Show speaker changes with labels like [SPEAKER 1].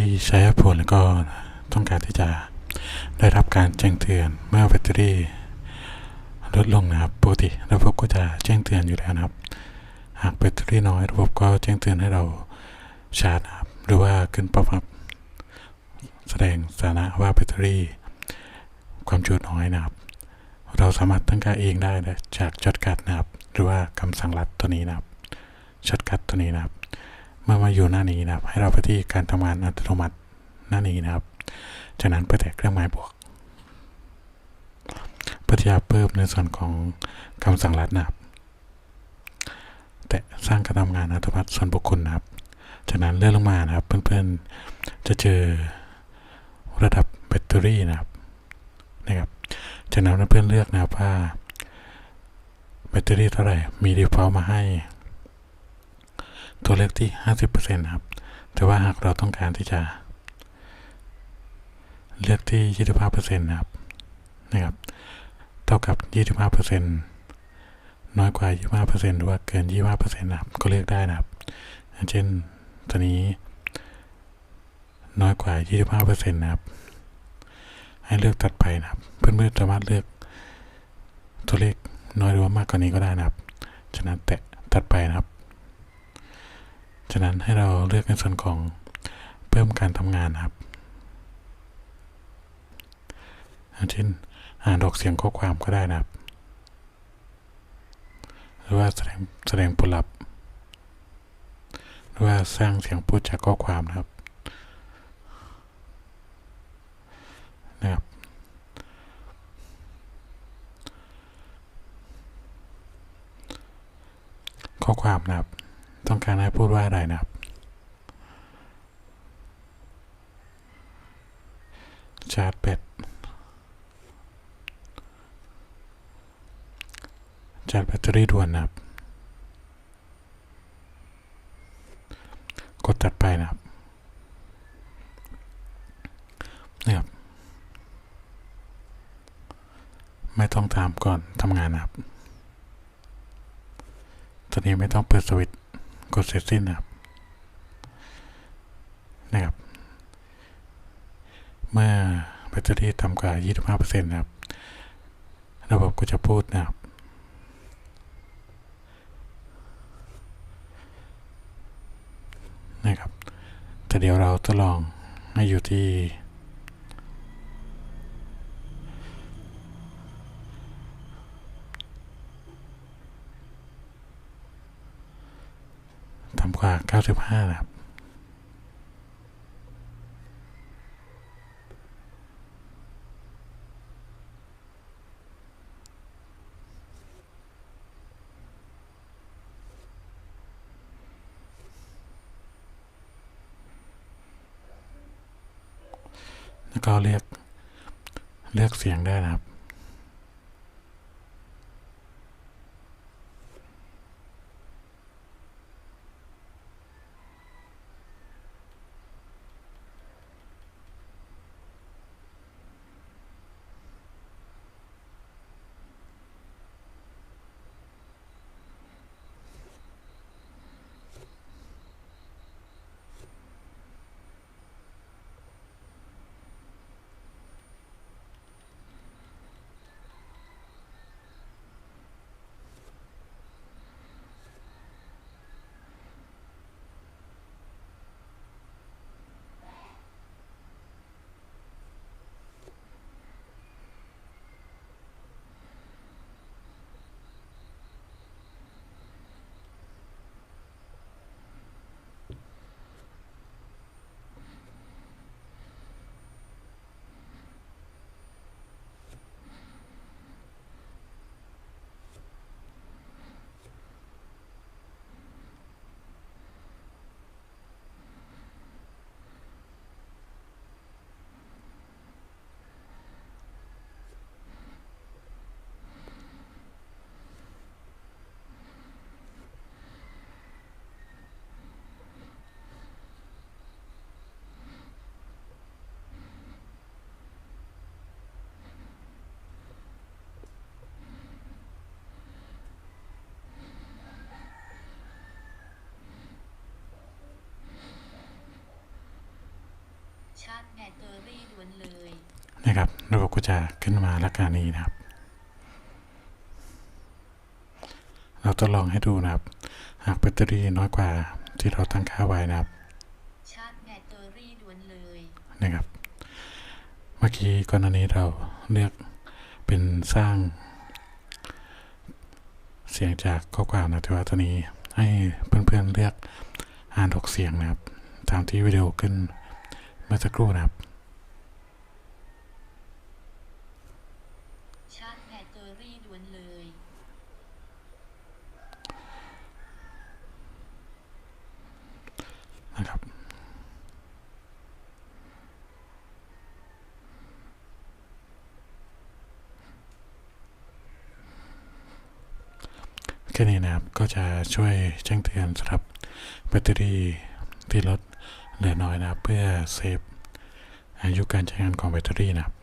[SPEAKER 1] ที่ใช้ผลก็ต้องการที่จะได้รับการแจ้งเตือนเมื่อแบตเตอรี่ลดลงนะครับปกติระบบก็จะแจ้งเตือนอยู่แล้วนะครับ หากแบตเตอรี่น้อยระบบก็แจ้งเตือนให้เราชาร์จนะครับหรือว่าขึ้นป๊อปอัพแสดงสถานะว่าแบตเตอรี่ความจุน้อยนะครับ เราสามารถตั้งค่าเองได้จากช็อตคัทนะครับ หรือว่าคำสั่งลัดตัวนี้นะครับช็อตคัทตัวนี้นะครับ เมื่อมาอยู่หน้านี้นะครับ ให้เราไปที่การทำงานอัตโนมัติหน้านี้นะครับ จากนั้นไปแตะเครื่องหมายบวกเพื่อที่จะเพิ่มในส่วนของคำสั่งลัดนะครับ แต่สร้างการทำงานอัตโนมัติส่วนบุคคลนะครับ จากนั้นเลื่อนลงมานะครับ เพื่อนๆจะเจอระดับแบตเตอรี่นะครับนะครับจากนั้นเพื่อนๆเลือกนะครับว่าแบตเตอรี่เท่าไหร่มี default มาให้ ตัวเลขที่ 50%นะครับ แต่ว่าหากเราต้องการที่จะ เลือกที่ 25%นะครับ นะครับ เท่ากับ 25%น้อยกว่า 25%หรือว่าเกิน 25%นะครับ ก็เลือกได้นะครับ อย่างเช่น ตัวนี้ น้อยกว่า 25%นะครับ ให้เลือกตัดไปนะครับ เพื่อนๆสามารถเลือกตัวเลขน้อยหรือว่ามากกว่านี้ก็ได้นะครับ ฉะนั้นแตะตัดไปนะครับ ฉะนั้นให้เราเลือกในส่วนของเพิ่มการทำงานครับอย่างเช่นอ่านออกเสียงข้อความก็ได้นะครับ หรือว่าแสดงแสดงผลลัพธ์ หรือว่าสร้างเสียงพูดจากข้อความนะครับ นะครับ ข้อความนะครับ ต้องการให้พูดว่าอะไรนะครับ ชาร์จแบตชาร์จแบตเตอรี่ด่วนนะครับ กดตัดไปนะครับนะครับ ไม่ต้องตามก่อนทำงานนะครับ ตอนนี้ไม่ต้องเปิดสวิต กดเสร็จสิ้นนะครับนะครับ เมื่อแบตเตอรี่ต่ำกว่า 25%นะครับ ระบบก็จะพูดนะครับนะครับแต่เดี๋ยวเราทดลองให้อยู่ที่ำกว่า 95 นะครับ แล้วก็เลือก เลือกเสียงได้นะครับ ก็จะขึ้นมาลักษณะนี้นะครับ เราทดลองให้ดูนะครับ หากแบตเตอรี่น้อยกว่าที่เราตั้งค่าไว้นะครับ
[SPEAKER 2] ชาร์จแบตเตอรี่ด่วนเลย
[SPEAKER 1] นะครับ เมื่อกี้ก่อนหน้านี้เราเลือกเป็นสร้าง เสียงจากข้อความนะแต่ว่าตัวนี้ให้เพื่อนๆเลือกอ่านออกเสียงนะครับ ตามที่วิดีโอขึ้นเมื่อสักครู่นะครับ
[SPEAKER 2] ชาร์จแบตเตอรี่ด่วนเลย
[SPEAKER 1] นะครับ แค่นี้นะครับ ก็จะช่วยแจ้งเตือนสำหรับแบตเตอรี่ที่ลดเหลือน้อยนะครับ เพื่อเซฟอายุการใช้งานของแบตเตอรี่นะครับ